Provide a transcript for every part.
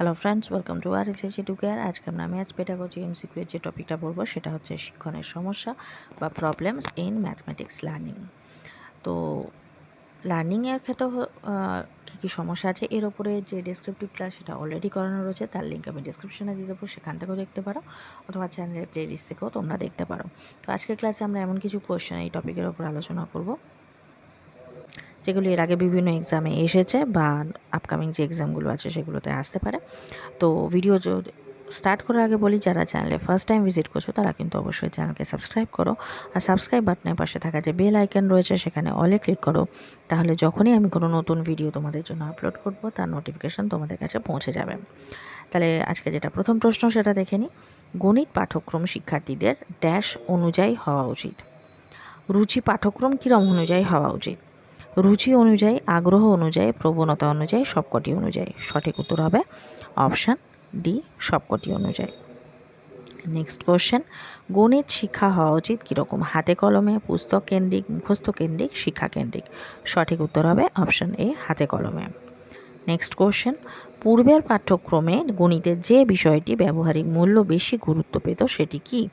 Hello friends welcome to R S to care আজকে আমরা maths pedagogy MCQ এর যে টপিকটা পড়ব সেটা হচ্ছে শিক্ষণের সমস্যা বা প্রবলেমস ইন ম্যাথমেটিক্স লার্নিং তো লার্নিংয়ের ক্ষেত্রে কী কী সমস্যা আছে? এর ওপরে যে ডেসক্রিপটিভ ক্লাস সেটা অলরেডি করানো রয়েছে, তার লিঙ্ক আমি ডিসক্রিপশনে দিয়ে দেবো, সেখান থেকেও দেখতে পারো, অথবা চ্যানেলের প্লেলিস্ট থেকেও তোমরা দেখতে পারো। তো আজকের ক্লাসে আমরা এমন কিছু কোয়েশ্চেন এই টপিকের ওপর আলোচনা করব। যেগুলো এর আগে বিভিন্ন এক্সামে এসেছে বা আপকামিং যে এক্সামগুলো আছে সেগুলোতে আসতে পারে। তো ভিডিও স্টার্ট করার আগে বলি, যারা চ্যানেলে ফার্স্ট টাইম ভিজিট করছ, তারা কিন্তু অবশ্যই চ্যানেলকে সাবস্ক্রাইব করো। আর সাবস্ক্রাইব বাটনের পাশে থাকা যে বেল আইকন রয়েছে, সেখানে অলে ক্লিক করো। তাহলে যখনই আমি কোনো নতুন ভিডিও তোমাদের জন্য আপলোড করব, তার নোটিফিকেশন তোমাদের কাছে পৌঁছে যাবে। তাহলে আজকে যেটা প্রথম প্রশ্ন, সেটা দেখে নিই। গণিত পাঠ্যক্রম শিক্ষার্থীদের ড্যাশ অনুযায়ী হওয়া উচিত। রুচি পাঠ্যক্রম কীরম অনুযায়ী হওয়া উচিত? রুচি অনুযায়ী, আগ্রহ অনুযায়ী, প্রবণতা অনুযায়ী, সবকটি অনুযায়ী। সঠিক উত্তর হবে অপশান ডি, সবকটি অনুযায়ী। নেক্সট কোশ্চেন, গণিত শিক্ষা হওয়া উচিত কীরকম? হাতে কলমে, পুস্তক কেন্দ্রিক, মুখস্থ কেন্দ্রিক, শিক্ষা কেন্দ্রিক। সঠিক উত্তর হবে অপশান এ, হাতে কলমে। নেক্সট কোশ্চেন, পূর্বের পাঠ্যক্রমে গণিতের যে বিষয়টি ব্যবহারিক মূল্য বেশি গুরুত্ব পেত সেটি কি?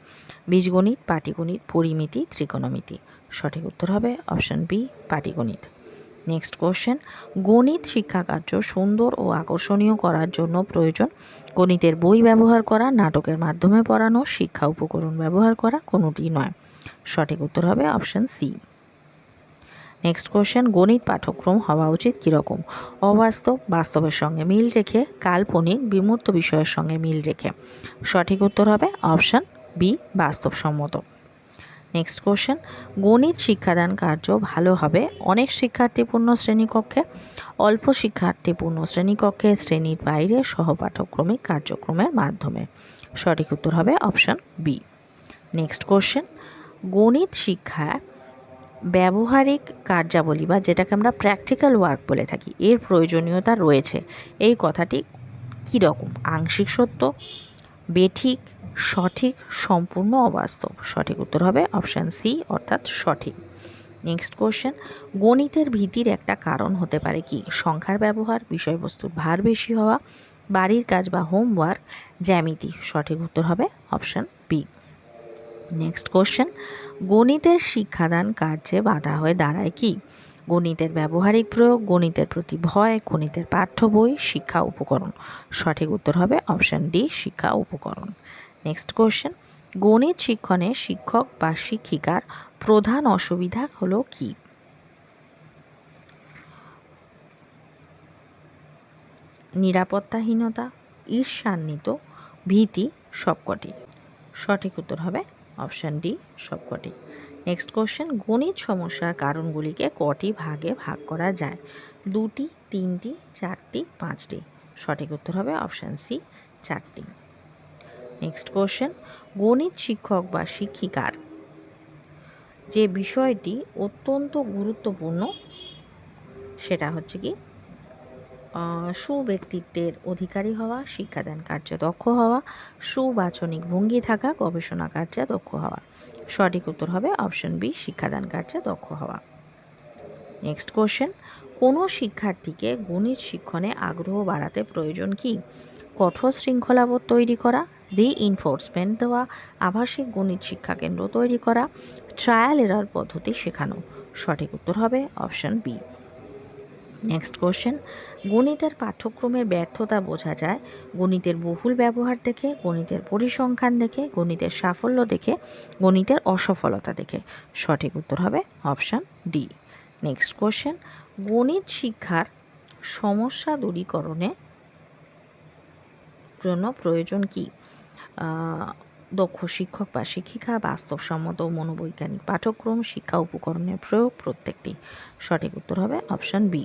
বীজগণিত, পাটিগণিত, পরিমিতি, ত্রিকোণমিতি। সঠিক উত্তর হবে অপশান বি পাটিগণিত নেক্সট কোশ্চেন গণিত শিক্ষা কার্য সুন্দর ও আকর্ষণীয় করার জন্য প্রয়োজন। গণিতের বই ব্যবহার করা, নাটকের মাধ্যমে পড়ানো, শিক্ষা উপকরণ ব্যবহার করা কোনোটি নয়। সঠিক উত্তর হবে অপশান সি। নেক্সট কোশ্চেন গণিত পাঠ্যক্রম হওয়া উচিত কীরকম? অবাস্তব, বাস্তবের সঙ্গে মিল রেখে, কাল্পনিক, বিমূর্ত বিষয়ের সঙ্গে মিল রেখে। সঠিক উত্তর হবে অপশান বি, বাস্তবসম্মত। নেক্সট কোশ্চেন গণিত শিক্ষাদান কার্য ভালো হবে? অনেক শিক্ষার্থীপূর্ণ শ্রেণীকক্ষে, অল্প শিক্ষার্থীপূর্ণ শ্রেণীকক্ষে, শ্রেণির বাইরে সহপাঠক্রমিক কার্যক্রমের মাধ্যমে। সঠিক উত্তর হবে অপশান বি। নেক্সট কোশ্চেন গণিত শিক্ষা ব্যবহারিক কার্যাবলী বা যেটাকে আমরা প্র্যাকটিক্যাল ওয়ার্ক বলে থাকি, এর প্রয়োজনীয়তা রয়েছে। এই কথাটি কীরকম? আংশিক সত্য, বেঠিক সঠিক, সম্পূর্ণ, অবাস্তব। সঠিক উত্তর হবে অপশান সি অর্থাৎ সঠিক। নেক্সট কোশ্চেন গণিতের ভীতির একটা কারণ হতে পারে কি? সংখ্যার ব্যবহার, বিষয়বস্তুর ভার বেশি হওয়া, বাড়ির কাজ বা হোমওয়ার্ক জ্যামিতি। সঠিক উত্তর হবে অপশান বি নেক্সট কোশ্চেন গণিতের শিক্ষাদান কার্যে বাধা হয়ে দাঁড়ায় কি? গণিতের ব্যবহারিক প্রয়োগ, গণিতের প্রতি ভয়, গণিতের পাঠ্য বই, শিক্ষা উপকরণ। সঠিক উত্তর হবে অপশান ডি শিক্ষা উপকরণ। নেক্সট কোশ্চেন গণিত শিক্ষণে শিক্ষক বা শিক্ষিকার প্রধান অসুবিধা হলো কি? নিরাপত্তাহীনতা, ঈর্ষান্বিত, ভীতি সবকটি। সঠিক উত্তর হবে অপশান ডি সবকটি। নেক্সট কোশ্চেন গণিত সমস্যার কারণগুলিকে কটি ভাগে ভাগ করা যায়? দুটি, তিনটি, চারটি, পাঁচটি। সঠিক উত্তর হবে অপশান সি চারটি। নেক্সট কোশ্চেন গণিত শিক্ষক বা শিক্ষিকার। যে বিষয়টি অত্যন্ত গুরুত্বপূর্ণ, সেটা হচ্ছে কি সুব্যক্তিত্বের অধিকারী হওয়া, শিক্ষাদান কার্যে দক্ষ হওয়া, সুবাচনিক ভঙ্গি থাকা, গবেষণা কার্যে দক্ষ হওয়া। সঠিক উত্তর হবে অপশন বি, শিক্ষাদান কার্যে দক্ষ হওয়া। নেক্সট কোশ্চেন কোনো শিক্ষার্থীকে গণিত শিক্ষণে আগ্রহ বাড়াতে প্রয়োজন কি? কঠোর শৃঙ্খলাবোধ তৈরি করা রিইনফোর্সমেন্ট দেওয়া, আবাসিক গণিত শিক্ষা কেন্দ্র তৈরি করা ট্রায়াল এরার পদ্ধতি শেখানো। সঠিক উত্তর হবে অপশন বি নেক্সট কোশ্চেন গণিতের পাঠ্যক্রমের ব্যর্থতা বোঝা যায়। গণিতের বহুল ব্যবহার দেখে, গণিতের পরিসংখ্যান দেখে, গণিতের সাফল্য দেখে, গণিতের অসফলতা দেখে। সঠিক উত্তর হবে অপশান ডি নেক্সট কোশ্চেন গণিত শিক্ষার সমস্যা দূরীকরণে জন্য প্রয়োজন কি? দক্ষ শিক্ষক বা শিক্ষিকা, বাস্তবসম্মত মনোবৈজ্ঞানিক পাঠ্যক্রম, শিক্ষা উপকরণের প্রয়োগ প্রত্যেকটি। সঠিক উত্তর হবে অপশান বি।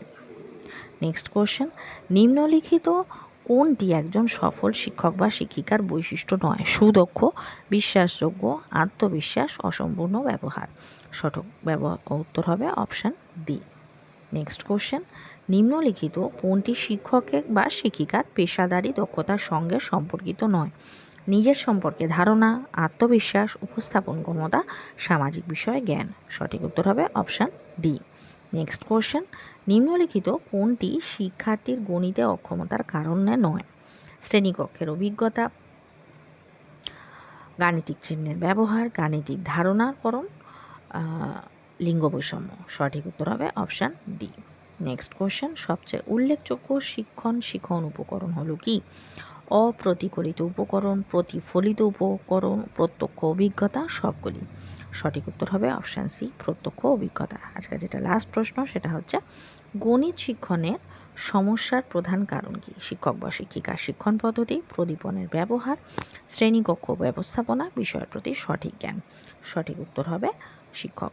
Next question. নিম্নলিখিত কোনটি একজন সফল শিক্ষক বা শিক্ষিকার বৈশিষ্ট্য নয়? সুদক্ষ, বিশ্বাসযোগ্য, আত্মবিশ্বাস, অসম্পূর্ণ ব্যবহার। সঠিক ব্যবহার উত্তর হবে অপশান ডি। নেক্সট কোশ্চেন নিম্নলিখিত কোনটি শিক্ষকের বা শিক্ষিকার পেশাদারি দক্ষতার সঙ্গে সম্পর্কিত নয়? নিজের সম্পর্কে ধারণা, আত্মবিশ্বাস, উপস্থাপন ক্ষমতা, সামাজিক বিষয়ে জ্ঞান। সঠিক উত্তর হবে অপশান ডি নেক্সট কোশ্চেন নিম্নলিখিত কোনটি শিক্ষার্থীর গণিতে অক্ষমতার কারণে নয়? শ্রেণীকক্ষের অভিজ্ঞতা, গাণিতিক চিহ্নের ব্যবহার, গাণিতিক ধারণাকরণ লিঙ্গ বৈষম্য। সঠিক উত্তর হবে অপশান ডি। নেক্সট কোশ্চেন, সবচেয়ে উল্লেখযোগ্য শিক্ষণ, শিখন উপকরণ হলো কি? অপ্রতিকলিত উপকরণ, প্রতিফলিত উপকরণ, প্রত্যক্ষ অভিজ্ঞতা, সবগুলি। সঠিক উত্তর হবে অপশান সি, প্রত্যক্ষ অভিজ্ঞতা। আজকে যেটা লাস্ট প্রশ্ন, সেটা হচ্ছে গণিত শিক্ষণের সমস্যার প্রধান কারণ কি? শিক্ষক বা শিক্ষিকার শিক্ষণ পদ্ধতি, প্রদীপনের ব্যবহার শ্রেণীকক্ষ ব্যবস্থাপনা, বিষয়ের প্রতি সঠিক জ্ঞান। সঠিক উত্তর হবে শিক্ষক।